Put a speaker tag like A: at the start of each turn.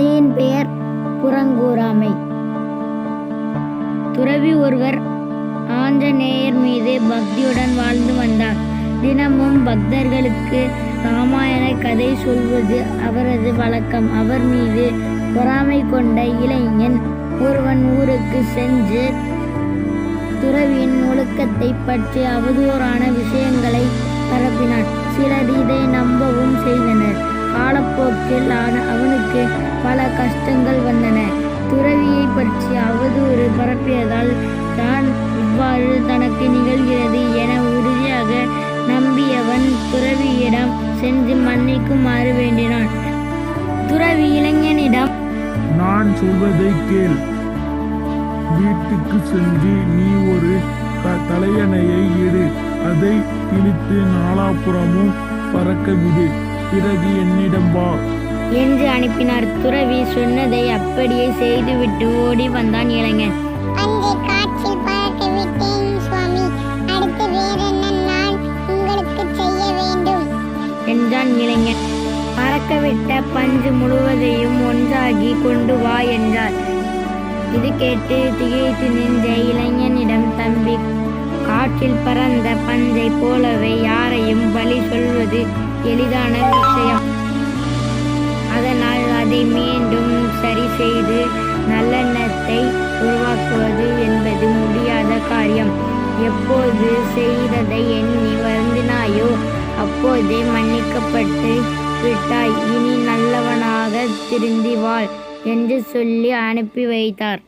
A: கதையின் பெயர் புறங்கூறாமை. துறவி ஒருவர் ஆஞ்சநேயர் மீது பக்தியுடன் வாழ்ந்து வந்தார். தினமும் பக்தர்களுக்கு ராமாயண கதை சொல்வது அவரது வழக்கம். அவர் மீது பொறாமை கொண்ட இளைஞன் ஒருவன் ஊருக்கு சென்று துறவியின் ஒழுக்கத்தை பற்றி அவதூறான விஷயங்களை பரப்பினான். சிலர் இதை நம்பவும் செய்தனர். காலப்போக்கில் அவருக்கு பல கஷ்டங்கள் வந்தன. துறவியை பற்றி அவதூறு பரப்பியதால் தான் இவ்வாறு தனக்கு நிகழ்கிறது என உறுதியாக நம்பியவன் துறவியிடம் சென்று மன்னிக்குமாறு வேண்டினான். துறவி இளைஞனிடம்
B: நான் சொல்வதை கேள். வீட்டுக்கு சென்று நீ ஒரு தலையணையை எடு அதை இழுத்து நாலாபுறமும் பறக்க விடு. பிறகு என்னிடம் வா.
A: என்று அனுப்பினார். துறவி சொன்னதை அப்படியே செய்துவிட்டு ஓடி வந்தான் இளைஞன்.
C: அங்கே காற்றில் பறக்க விட்டேன் சுவாமி. அடுத்து வேறென்ன நான் உங்களுக்கு செய்ய வேண்டும்.
A: என்றான் இளைஞன். பறக்கவிட்ட பஞ்சு முழுவதையும் ஒன்றாகி கொண்டு வா என்றார். இது கேட்டு திகைத்து நின்ற இளைஞனிடம் தம்பி காற்றில் பறந்த பஞ்சை போலவே யாரையும் பலி சொல்வது எளிதான விஷயம். அதனால் அதை மீண்டும் சரி செய்து நல்லெண்ணத்தை உருவாக்குவது என்பது முடியாத காரியம். எப்போது செய்ததை எண்ணி வருந்தினாயோ அப்போதே மன்னிக்கப்பட்டு விட்டாய். இனி நல்லவனாக திருந்தி வாழ் என்று சொல்லி அனுப்பி வைத்தார்.